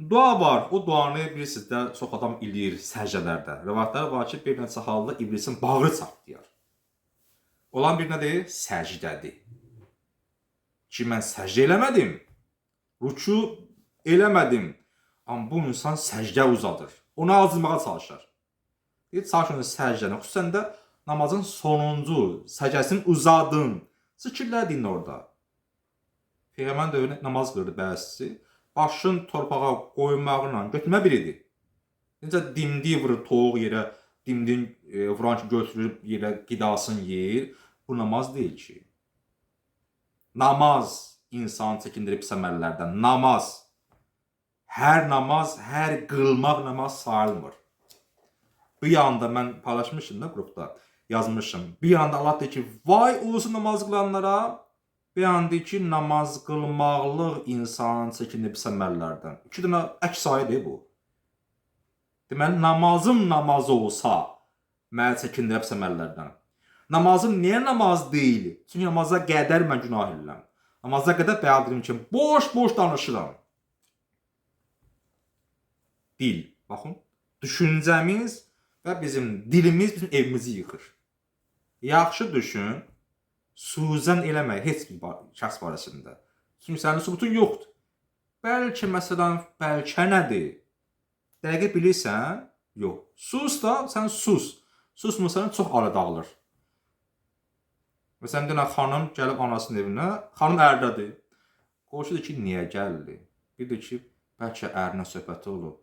Dua var. O duanı bilirsiniz də çox adam eləyir səcdələrdə. Rivayətlər var ki, bir neçə halda iblisin bağı çatlayar. Olan bir nədir? Səcdədir. Ki mən səcdə eləmədim. Ruku eləmədim. Amma bu insan səcdə uzadır. Onu azmağa çalışır. Bir çalışın səcdəni, xüsusən də namazın sonuncu səcdəsini uzadın. Fikirlərdin orada. Peyğəmbər dövründə namaz qılırdı bəzisi. Başın torpağa qoymaqla götürmə biridir. Necə dimdik vurur toyuq yerə, dimdin e, vuran ki götürüb yerə qidasını yeyir. Bu namaz deyil ki. Namaz insanı çəkindirib pis əməllərdən. Namaz. Hər namaz, hər qılmaq namaz sayılmır. Bir yanda mən paylaşmışım da qrupda, yazmışım. Bir yanda Allah deyir ki, vay olsun namaz qılanlara. Deyir ki, namaz qılmaqlıq insanın çəkindiyi pis əməllərdən. İki dənə əks ayədir bu. Deməli, namazım namaz olsa, mənə çəkindiyi pis əməllərdən. Namazım niyə namaz deyil? Çünki namaza qədər mən günah edirəm. Namaza qədər bəyan edirəm ki, boş-boş danışıram. Dil, baxın, düşüncəmiz və bizim dilimiz bizim evimizi yıxır. Yaxşı düşün, suzən eləmək heç bir bar- şəxs barəsində. Çünki sənin sübutun yoxdur. Bəlkə məsələn, bəlkə nədir? Dəqiq bilirsən? Yox. Sus da, sən sus. Susmusan çox ara dağılır. Məsələn, dənə xanım gəlib anasının evinə, xanım ərdədir. Qonşu deyir ki, niyə gəldi? Bir də ki, bəlkə ərinə söhbəti olub.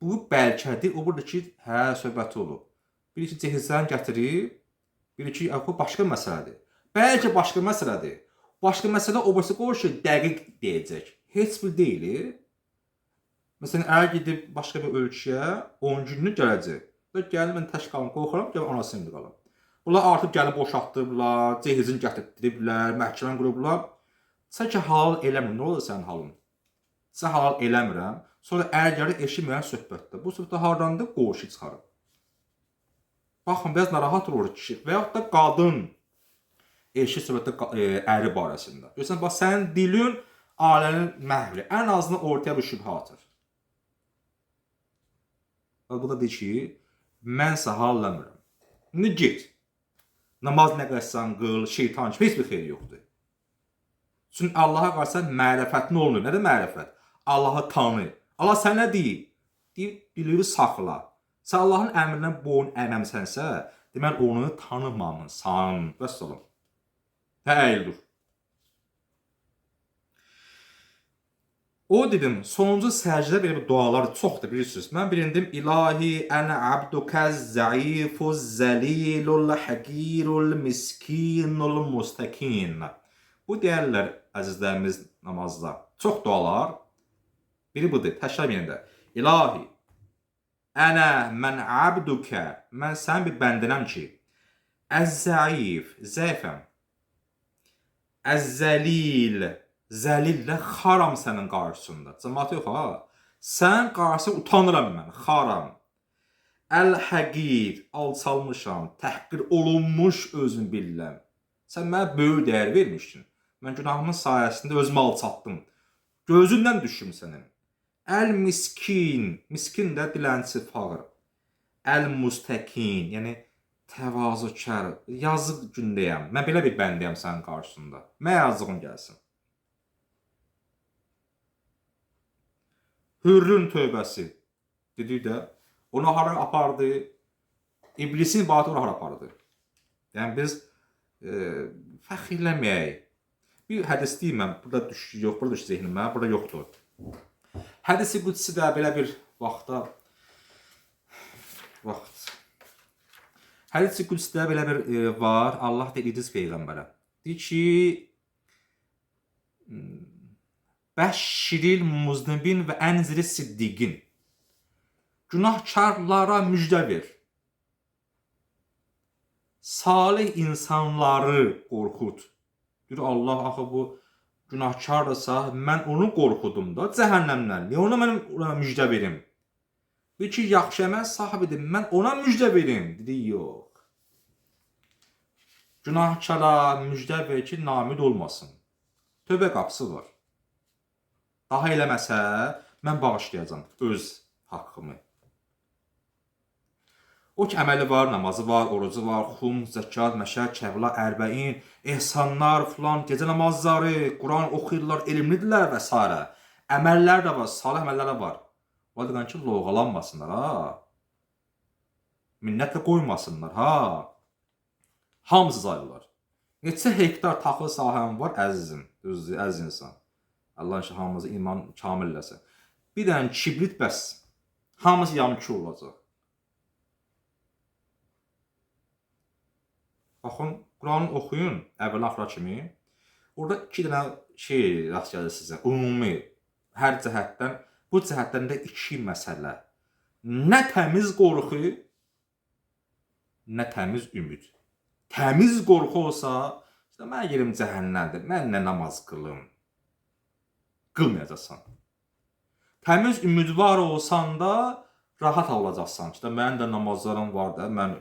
Bu bəlkədir, o burada ki, hə, söhbəti olub. Bir ki, cehizlərini gətirib, bir ki, bu başqa məsələdir. Bəlkə başqa məsələdir. Başqa məsələ o birisi qonşu dəqiq deyəcək. Heç bir deyil. Məsələn, əgər gedib başqa bir ölkəyə 10 günlük gələcək. Və gəlib mən tək qalım, qorxuram, gəlib anasının evində qalım. Bunlar artıq gəlib boşaltdıblar, cehizini gətirtdiriblər, məhkəmə qurublar. Sən ki halal eləmir, nə olur sənin halın? Sən halal eləmirəm. Sonra əgər gəlir eşitməyən söhbətdə. Bu söhbətdə hardandır? Qonşu çıxarıb. Baxın, biraz narahat olur kişi və yaxud da qadın eşi söhbətdə e, əri barəsində. Görürsən, bax sənin dilin ailənin məhvli. Ən azından ortaya bir şübhə atır. Və bu da deyir ki, mən səhalləmirəm. İndi get. Namaz nə qəssən qıl, şeytan kimi heç bir xeyri yoxdur. Çünki Allaha qarşı mərifətin olmur. Nədir mərifət? Allahı tanı. Allah sənə deyir. Deyir, dilini saxla. Sən Allahın əmrinə boyun əyməmisənsə, deməli onu tanımamısan. Vəssalam. Hə. O dedim, sonuncu səcdə belə dualar çoxdur bilirsiniz. Mən birindim İlahi ənə abdukəz zəifuz zəlilul həkirul miskinul mustakin. Bu deyərlər əzizlərimiz namazda. Çox dualar. Biri budur. Təkrar yenə İlahi ənə mən abdukə. Mən sənin bir bəndənəm ki, əz-zəif, zəifəm. Əz-zəlil, zəlillə xaram sənin qarşısında. Cəmaət yox ha. Sən qarşısında utanıram mən, xaram. Əl-həqir, alçalmışam, təhqir olunmuş özüm bilirəm. Sən mənə böyük dəyər vermişdin. Mən günahımın sayəsində özümü alçatdım. Gözündən düşdüm sənin. Əl-miskin, miskin də dilənçi, fağır. Əl-mustəkin, yəni təvazökar, yazıq gündəyəm. Mən belə bir bəndəyəm sənin qarşısında. Mənə yazığın gəlsin. Hürrün tövbəsi. Dedi də, onu hara apardı? İblisin ibadəti onu hara apardı? Yəni biz e, fəxirləməyək. Bir hədis deyim mən, burada düş yox, burada düş zehnimə, burada yoxdur. Hədisi qudsi də belə bir vaxtda vaxt. Hədisi qudsidə belə bir e, var. Allah da İdris peyğəmbərə. Deyir ki, Bəşşiril muznibin və ənziri siddiqin. Günahkarlara müjdə ver. Salih insanları qorxut. Deyir Allah axı bu günahkardırsa, mən onu qorxudum da cəhənnəmdən. Niyə ona mən ona müjdə verim? Bir ki, yaxşı əməl sahibidir, mən ona müjdə verim. Dedi, yox. Günahkara müjdə ver ki, namid olmasın. Tövbə qapısı var. Daha eləməsə, Mən bağışlayacağam öz haqqımı. O ki əməli var, namazı var, orucu var, xum, zəkat, məşəd, kəvla, ərbəin, ehsanlar, filan, gecə namazları, Quran oxuyurlar, elmlidirlər və s. Əməllər də var, salih əməllər də var. O halda ki, loğalanmasınlar ha. Minnətlə qoymasınlar ha. Hamısı zayırlar. Neçə hektar taxıl sahəm var əzizim, düzdür, əziz insan. Allah inşallah hamımızı iman kamil eləsin. Bir dənə kibrit bəs. Hamısı yamçı olacaq. Baxın, Quranı oxuyun əvvəl axıra kimi. Orada iki dənə şey rast gəlir sizə. Ümumi hər cəhətdən bu cəhətdən də iki məsələ. Nə təmiz qorxu, nə təmiz ümid. Təmiz qorxu olsa, işte mən yerim cəhənnəmdir. Mən nə namaz qılım? Qılmayacaqsan. Təmiz ümidvar olsan da rahat olacaqsan. İşte mənim də namazlarım var da, mən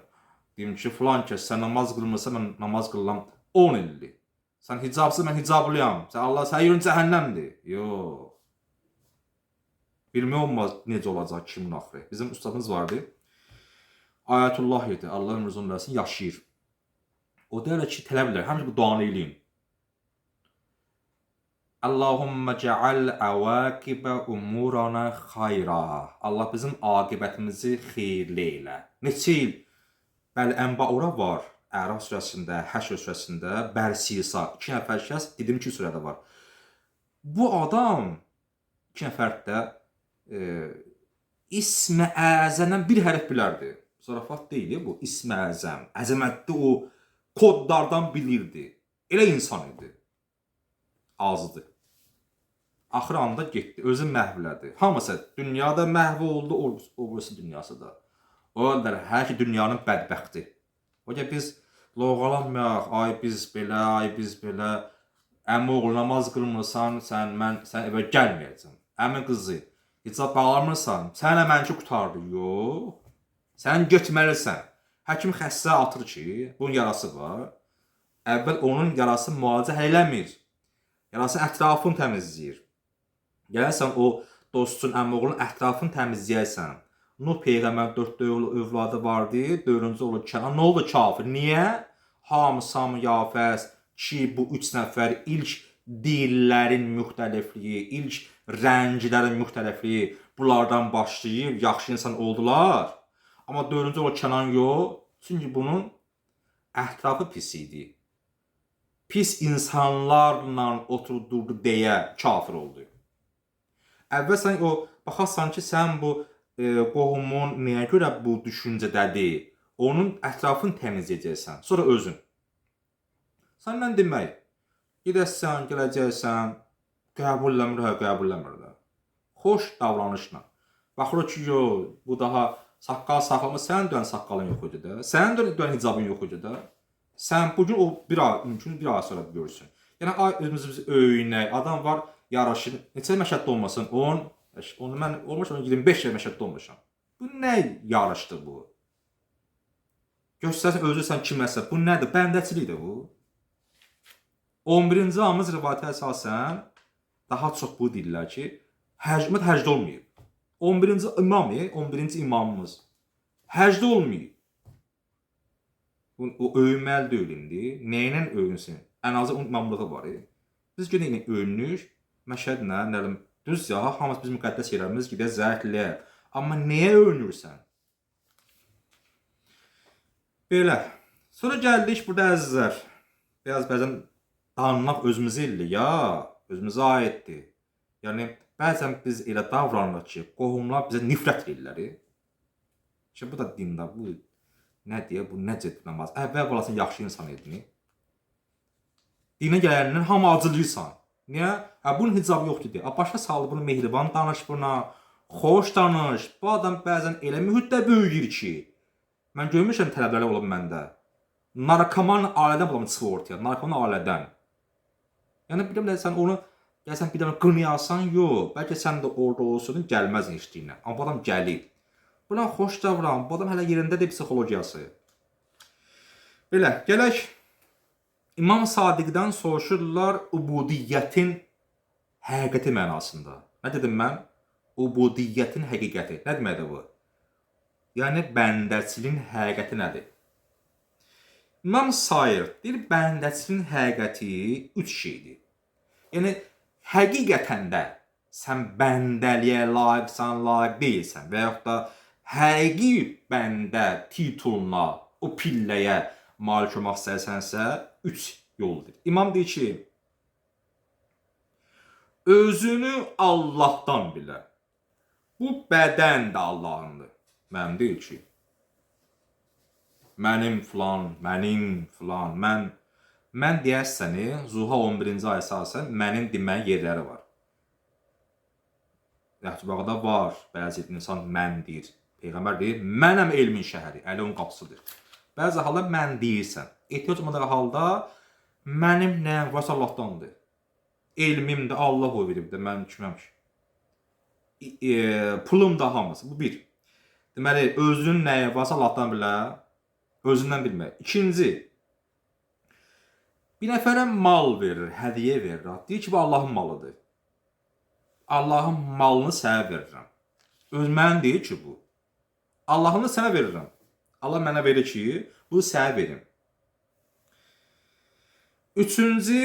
deyim ki, filan kəs sən namaz qılmırsan, mən namaz qılıram 10 ildir. Sən hicabsız, mən hicablıyam. Sən Allah sən yerin cəhənnəmdir. Yox. Bilmək olmaz necə olacaq kimin axırı. Bizim ustadımız vardı. Ayətullah idi. Allah ömrünü uzun eləsin, yaşayır. O deyir ki, tələb edir. Həmişə bu duanı eləyin. Allahumma ceal avakibə umurana xayra. Allah bizim aqibətimizi xeyirli elə. Neçə il? Bəli, Ənbaura var. Əraf surəsində, Həşr surəsində, Bərsisa, iki nəfər şəxs dedim ki, surədə var. Bu adam iki nəfər də e, İsmə əzəmdən bir hərf bilərdi. Zarafat deyil bu. İsmə əzəm. Əzəmətli o kodlardan bilirdi. Elə insan idi. Azdı. Axır anda getdi, özü məhv elədi. Hamısı dünyada məhv oldu, o o birisi dünyası da. O da hər ki dünyanın bədbəxti. O ki biz loğalanmayaq, ay biz belə, ay biz belə. Əmi oğlu namaz qılmırsan, sən mən sən evə gəlməyəcəm. Əmi qızı, hicab bağlamırsan, sənə mənki qutardı. Yox. Sən getməlisən. Həkim xəstə atır ki, bunun yarası var. Əvvəl onun yarası müalicə eləmir. Yarası ətrafını təmizləyir. Gəlsən o dostun, əmioğlunun ətrafını təmizləyərsən. Nuh peyğəmbər 4 övladı vardı, 4-cü olur Kənan. Nə oldu kafir? Niyə? Ham, Sam, Yafəs ki, bu 3 nəfər ilk dillərin müxtəlifliyi, ilk rənglərin müxtəlifliyi bunlardan başlayıb yaxşı insan oldular. Amma 4-cü olur Kənan yox. Çünki bunun ətrafı pis idi. Pis insanlarla oturdurdu deyə kafir oldu. Əvvəl sən o baxarsan ki, sən bu e, qohumun nəyə görə bu düşüncədədir? Onun ətrafını təmizləyəcəksən. Sonra özün. Səndən demək, gedəsən, gələcəksən, qəbulləmir, hə, qəbulləmir. Xoş davranışla. Baxır ki, yo, bu daha saqqal saxlamı, sənin dön saqqalın yox idi də. Sənin dön, dön hicabın yox idi də. Sən bu gün o bir ay, mümkün bir ay sonra görürsün. Yəni ay özümüzü öyünək, adam var yaraşır. Neçə məşədddə olmasın? 10, onu mən olmuşam 25 il məşədddə olmuşam. Bu nə yarışdır bu? Göstərsən özü sən kiməsə. Bu nədir? Bəndəçilikdir bu. 11-ci amız rivayətə əsasən daha çox bu deyirlər ki, həcmət həcdə olmayıb. 11-ci imam, 11-ci imamımız həcdə olmayıb. O öyünməli deyil indi. Nəyinə öyünsün? Ən azı onun imamlığı var. Biz gedək öyünür, məşədlə, nə bilim, düz ya, hamımız biz müqəddəs yerlərimiz gedə zərtliyə. Amma nəyə öyünürsən? Belə. Sonra gəldik burada əzizlər. Biraz bəzən danmaq özümüzə illi ya, özümüzə aiddir. Yəni bəzən biz elə davranırıq ki, qohumlar bizə nifrət edirlər. Ki bu da dində, bu nə deyə, bu ciddi namaz. Əvvəl balasın yaxşı insan idin. Dinə gələndən hamı acılıysan. Niyə? Hə bunun hicabı yoxdur deyə. Başa saldı bunu mehriban danış buna. Xoş danış. Bu adam bəzən elə mühitdə böyüyür ki, mən görmüşəm tələbləri olub məndə. Narkoman ailədən bulam çıxır ortaya. Narkoman ailədən. Yəni də sən onu gəlsən bir dənə qınayasan, yox. Bəlkə sən də orada olsun, gəlməz eşdiyinə. Amma bu adam gəlir. Buna xoş davran. Bu adam hələ yerindədir psixologiyası. Belə, gələk İmam Sadiqdən soruşurlar ubudiyyətin həqiqəti mənasında. Nə dedim mən? Ubudiyyətin həqiqəti. Nə deməkdir bu? Yəni bəndəçiliyin həqiqəti nədir? İmam Sayır deyir bəndəçiliyin həqiqəti üç şeydir. Yəni həqiqətən də sən bəndəliyə layiqsən, layiq deyilsən və yaxud da həqiqi bəndə tituluna, o pilləyə malik olmaq istəyirsənsə, üç yoldur. İmam deyir ki, özünü Allahdan bilə. Bu bədən də Allahındır. Mənim deyil ki. Mənim filan, mənim filan, mən mən deyərsəni Zuha 11-ci ayə əsasən mənim deməyə yerləri var. Yatbaqda var. Bəzi insan mən deyir. Peyğəmbər deyir, mənəm elmin şəhəri, əli onun qapısıdır. Bəzi halda mən deyirsən. Ehtiyac olmadığı halda mənim nəyim varsa Allahdandır. Elmim də Allah o veribdir, mən kiməm ki? E, pulum da hamısı. Bu bir. Deməli, özünün nəyi varsa Allahdan bilə, özündən bilmək. İkinci, bir nəfərə mal verir, hədiyyə verir. Deyir ki, bu Allahın malıdır. Allahın malını sənə verirəm. Öz mənim deyil ki bu. Allahını sənə verirəm. Allah mənə verir ki, bu sənə verim. Üçüncü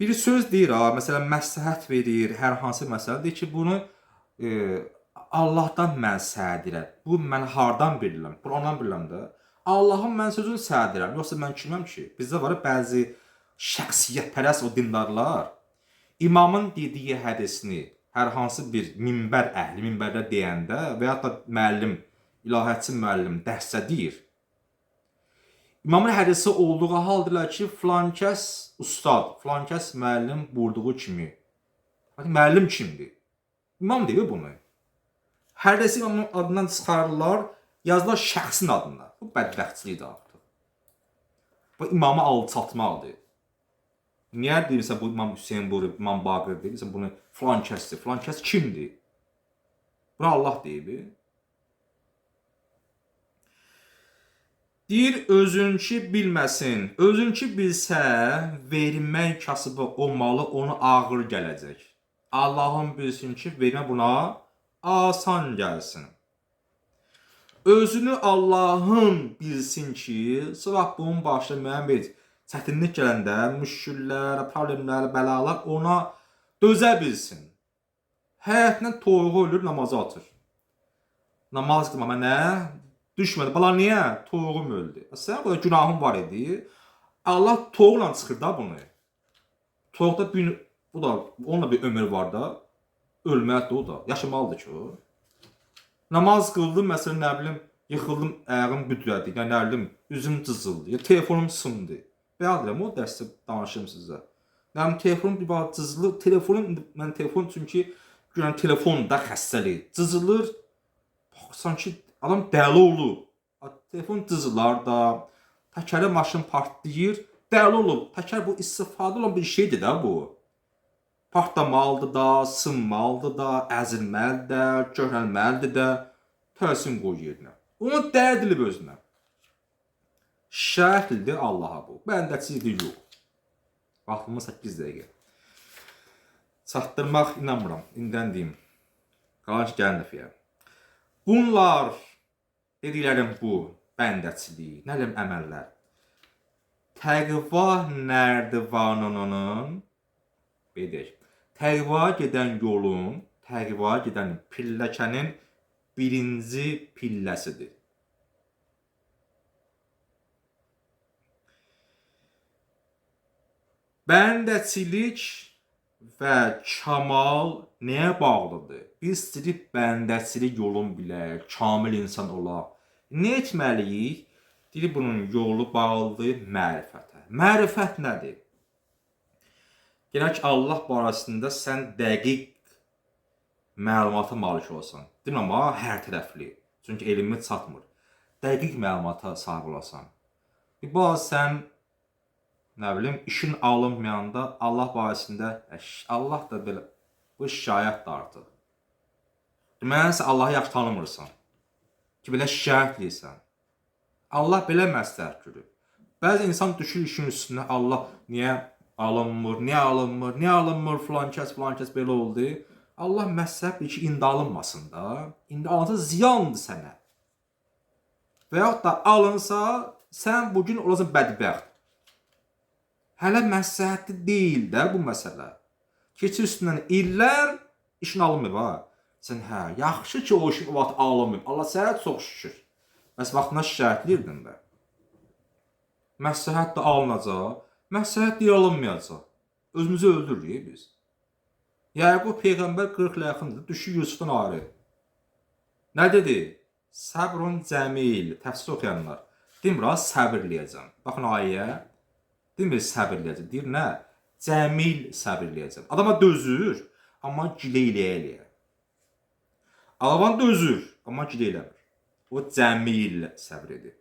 bir söz deyir ha, məsələn məsləhət verir, hər hansı məsələ deyir ki, bunu e, Allahdan mən səhədirəm. Bu mən hardan bilirəm? Bunu ondan bilirəm də. Allahın mən sözünü səhədirəm. Yoxsa mən kiməm ki? Bizdə var bəzi şəxsiyyətpərəst o dindarlar imamın dediyi hədisini hər hansı bir minbər əhli minbərdə deyəndə və ya da müəllim, ilahətçi müəllim dərsdə deyir. İmamın hədisi olduğu haldırlar ki, filan kəs ustad, filan kəs müəllim vurduğu kimi. Bakın müəllim kimdir? İmam deyir bunu. Hədisi imamın adından çıxarırlar, yazılar şəxsin adına. Bu bədbəxtçilikdir artıq. Bu imamı alçatmaqdır. Niyə deyirsən bu İmam Hüseyn bu İmam Baqir deyirsən bunu filan kəsdir. Filan kəs kimdir? Bunu Allah deyib. Deyir özünki bilməsin. Özünki bilsə, vermək kasıbı olmalı, onu ağır gələcək. Allahın bilsin ki, vermə buna asan gəlsin. Özünü Allahın bilsin ki, sırax bunun başına müəyyən bir çətinlik gələndə müşküllər, problemlər, bəlalar ona dözə bilsin. Həyatından toyuğu ölür, namazı atır. Namaz qılma mənə düşmədi. Bala niyə? Toyuğum öldü. Sən burada günahın var idi. Allah toyuqla çıxır da bunu. Toyuqda bir bu da onunla bir ömür var da. Ölməlidir o da. Yaşamalıdır ki o. Namaz qıldım, məsələn, nə bilim, yıxıldım, ayağım büdrədi, ya nə bilim, üzüm cızıldı, ya telefonum sındı. Bəyədirəm, o dərsdə danışım sizə. Mənim telefonum bir bax cızılır, telefonum, mən telefon çünki görən telefon da xəstəlik. Cızılır, sanki adam dəli olub. Telefon cızılar da, təkəri maşın partlayır, dəli olub. Təkər bu istifadə olan bir şeydir də bu. Partlamalıdır da, sınmalıdır da, əzilməlidir də, köhrəlməlidir də. Təhsin qoy yerinə. Onu dərdilib özünə. Şərhlidir Allaha bu. Bəndəçilik yox. Vaxtımız 8 dəqiqə. Çatdırmaq inanmıram. İndən deyim. Qalan ki, gəlin dəfəyə. Bunlar dediklərim bu bəndəçilik, nə bilim əməllər. Təqva nərdivanının bedir. Təqva gedən yolun, təqva gedən pilləkənin birinci pilləsidir. Bəndəçilik və kamal nəyə bağlıdır? Biz istəyirik bəndəçilik yolun bilək, kamil insan olaq. Nə etməliyik? Deyir bunun yolu bağlıdır mərifətə. Mərifət nədir? Gərək Allah barəsində sən dəqiq məlumata malik olasan. Demirəm amma hər tərəfli. Çünki elmi çatmır. Dəqiq məlumata sahib olasan. Bir bazı sən nə bilim işin alınmayanda Allah barəsində Allah da belə bu şikayətdir artıq. Deməli sən Allahı yaxşı tanımırsan. Ki belə şikayət edirsən. Allah belə məsləhət görür. Bəzi insan düşür işin üstünə Allah niyə alınmır, niyə alınmır, niyə alınmır, filan kəs, filan kəs belə oldu. Allah edir ki, indi alınmasın da. İndi alınsa ziyandır sənə. Və yaxud da alınsa, sən bu gün olasan bədbəxt. Hələ məsləhətli deyil də bu məsələ. Keçir üstündən illər işin alınmır ha. Sən hə, yaxşı ki o işin o vaxt alınmır. Allah sənə çox şükür. Bəs vaxtında şikayətliydin də. Məsləhət də alınacaq, məsləhət də alınmayacaq. Özümüzü öldürürük biz. Yaqub peyğəmbər 40 ilə yaxındır, düşür Yusufdan ayrı. Nə dedi? Səbrun cəmil. Təfsir oxuyanlar. Demir ha, səbirləyəcəm. Baxın ayəyə. Demir səbirləyəcəm. Deyir nə? Cəmil səbirləyəcəm. Adama dözür, amma gilə eləyə-eləyə. Alavan dözür, amma gilə eləmir. O cəmil səbr edir.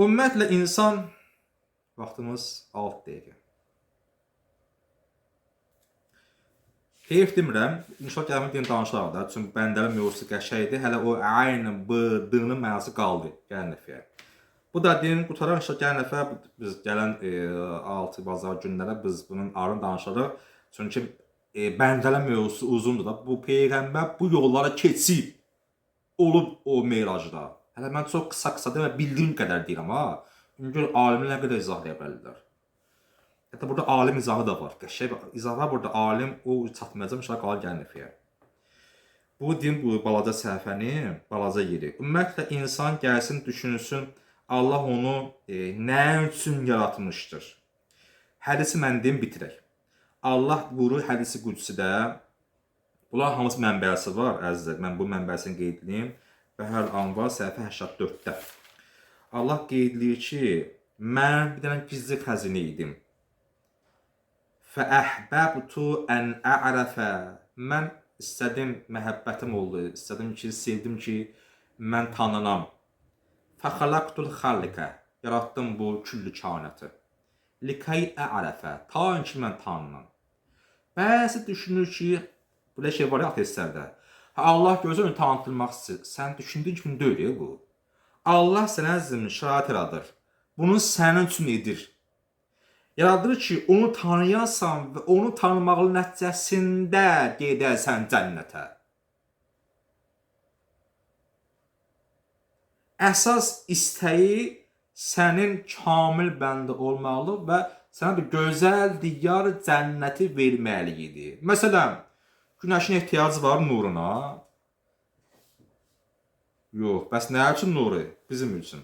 Ümumiyyətlə insan vaxtımız 6 dəqiqə. Heyf demirəm, inşallah gəlmə deyən danışaraq da, çünki bəndənin mövzusu qəşəydir. Hələ o ayının, b, d-nın mənası qaldı gələn dəfəyə. Bu da din qutaran inşallah gələn dəfə biz gələn e, 6 bazar günlərə biz bunun arın danışarıq. Çünki e, bəndənin mövzusu uzundur da. Bu peyğəmbər bu yollara keçib olub o meyracda. Hələ mən çox qısa-qısa demə bildiyim qədər deyirəm ha. Çünki alimlər nə qədər izahlaya bilərlər. Hətta burada alim izahı da var. Qəşəng bir izah var burada alim o çatmayacaq inşallah qalır dəfəyə. Bu din bu balaca səhifəni, balaca yeri. Ümumiyyətlə insan gəlsin düşünsün Allah onu e, nə üçün yaratmışdır? Hədisi mən deyim bitirək. Allah buyurur hədisi qudsidə. Bunlar hamısı mənbəsi var, əzizlər. Mən bu mənbəsini qeyd edeyim. Bəhər Anvar səhifə 84-də. Allah qeyd edir ki, mən bir dənə gizli xəzinə idim. Fəəhbəbtu ən a'rafə. Mən istədim, məhəbbətim oldu. İstədim ki, sevdim ki, mən tanınam. Fəxalaqtul xalqə. Yaratdım bu küllü kainatı. Likay a'rafə. Ta ki mən tanınam. Bəzi düşünür ki, belə şey var ya ateistlərdə. Allah gözü önü tanıtılmaq istəyir. Sən düşündüyün kimi deyil bu. Allah sənə əzmin şərait yaradır. Bunu sənin üçün edir. Yaradır ki, onu tanıyasan və onu tanımağın nəticəsində gedəsən cənnətə. Əsas istəyi sənin kamil bəndə olmalı və sənə bir gözəl diyar cənnəti verməlidir. Məsələn, günəşin ehtiyacı var nuruna. Yox, bəs nə üçün nuru? Bizim üçün.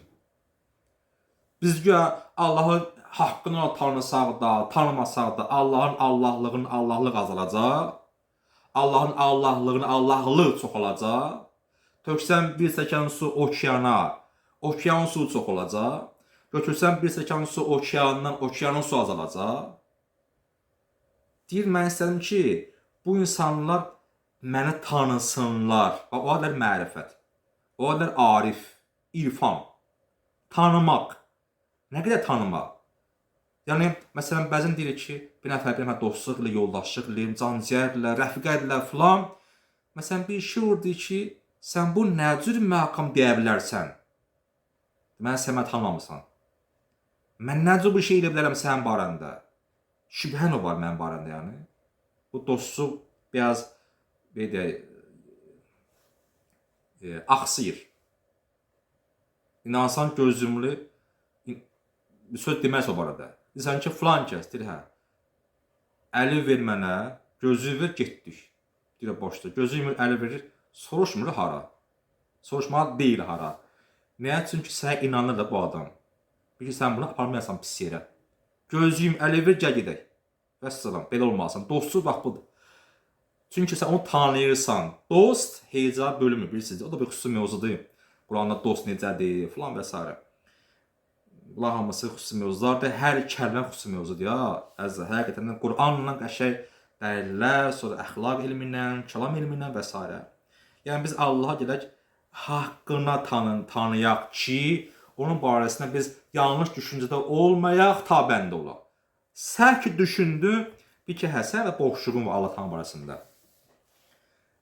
Biz güya Allahı haqqını tanısaq da, tanımasaq da Allahın Allahlığını Allahlıq azalacaq. Allahın Allahlığını Allahlıq çox olacaq. Töksən bir stəkan su okeana, okean su çox olacaq. Götürsən bir stəkan su okeandan, okeanın su azalacaq. Deyir mən istədim ki, bu insanlar məni tanısınlar. O qədər mərifət. O qədər arif, irfan. Tanımaq. Nə qədər tanımaq? Yəni məsələn bəzən deyirik ki, bir nəfər bir nəfər dostluq ilə, yoldaşlıq ilə, canciyərlə, rəfiqətlə filan. Məsələn bir şey oldu ki, sən bu nə cür məqam deyə bilərsən? Deməli sən məni tanımamısan. Mən nə cür bir şey edə bilərəm sənin barəndə? Şübhən var mənim barəndə yəni. Bu dostluq biraz belə deyək, e, axsıyır. İnansan gözümlü bir söz deməz o barədə. Deyirsən ki, filan kəs, deyir hə. Əli ver mənə, gözü ver, getdik. Deyir boşda. Gözü yumur, əli verir, soruşmur hara. Soruşmalı deyil hara. Nəyə? Çünki sənə inanır da bu adam. Ki, sən bunu aparmayasan pis yerə. Gözü yum, əli ver, gəl gedək. Vəssalam, belə olmalısan. Dostluq bax budur. Çünki sən onu tanıyırsan. Dost heca bölümü bilirsiniz. O da bir xüsusi mövzudur. Quranda dost necədir, filan və s. Bunlar hamısı xüsusi mövzulardır. Hər kəlmə xüsusi mövzudur ya. Əzizə, həqiqətən Qur'anla qəşəng dəlillər, sonra əxlaq elmindən, kəlam elmindən və s. Yəni biz Allaha gedək haqqına tanın, tanıyaq ki, onun barəsində biz yanlış düşüncədə olmayaq, tabəndə olaq. Sən ki düşündü, bir ki həsən və boşluğun var Allah Taala barəsində.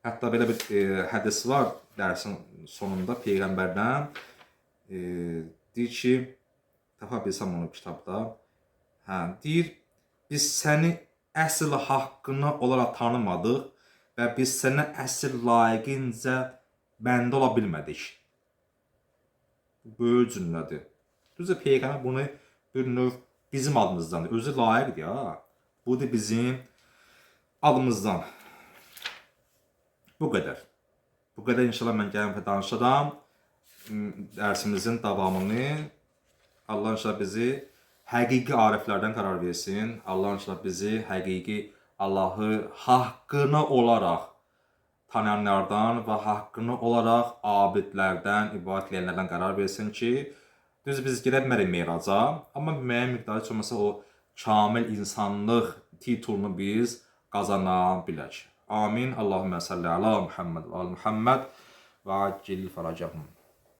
Hətta belə bir e, hədis var dərsin sonunda peyğəmbərdən e, deyir ki, tapa bilsəm onu kitabda. Hə, deyir biz səni əsl haqqını olaraq tanımadıq və biz sənə əsl layiqincə bəndə ola bilmədik. Böyük cümlədir. Düzə peyğəmbər bunu bir növ bizim adımızdan, özü layiqdir ya. Bu da bizim adımızdan. Bu qədər. Bu qədər inşallah mən gəlin və danışaram. M, Dərsimizin davamını Allah inşallah bizi həqiqi ariflərdən qərar versin. Allah inşallah bizi həqiqi Allahı haqqını olaraq tanıyanlardan və haqqını olaraq abidlərdən, ibadət edənlərdən qərar versin ki, düz biz gedə bilmərik meyraca, amma müəyyən miqdarı heç olmasa o kamil insanlıq titulunu biz qazana bilək. Amin. Allahümmə salli ala Muhammed və ali Muhammed və acil faracahum.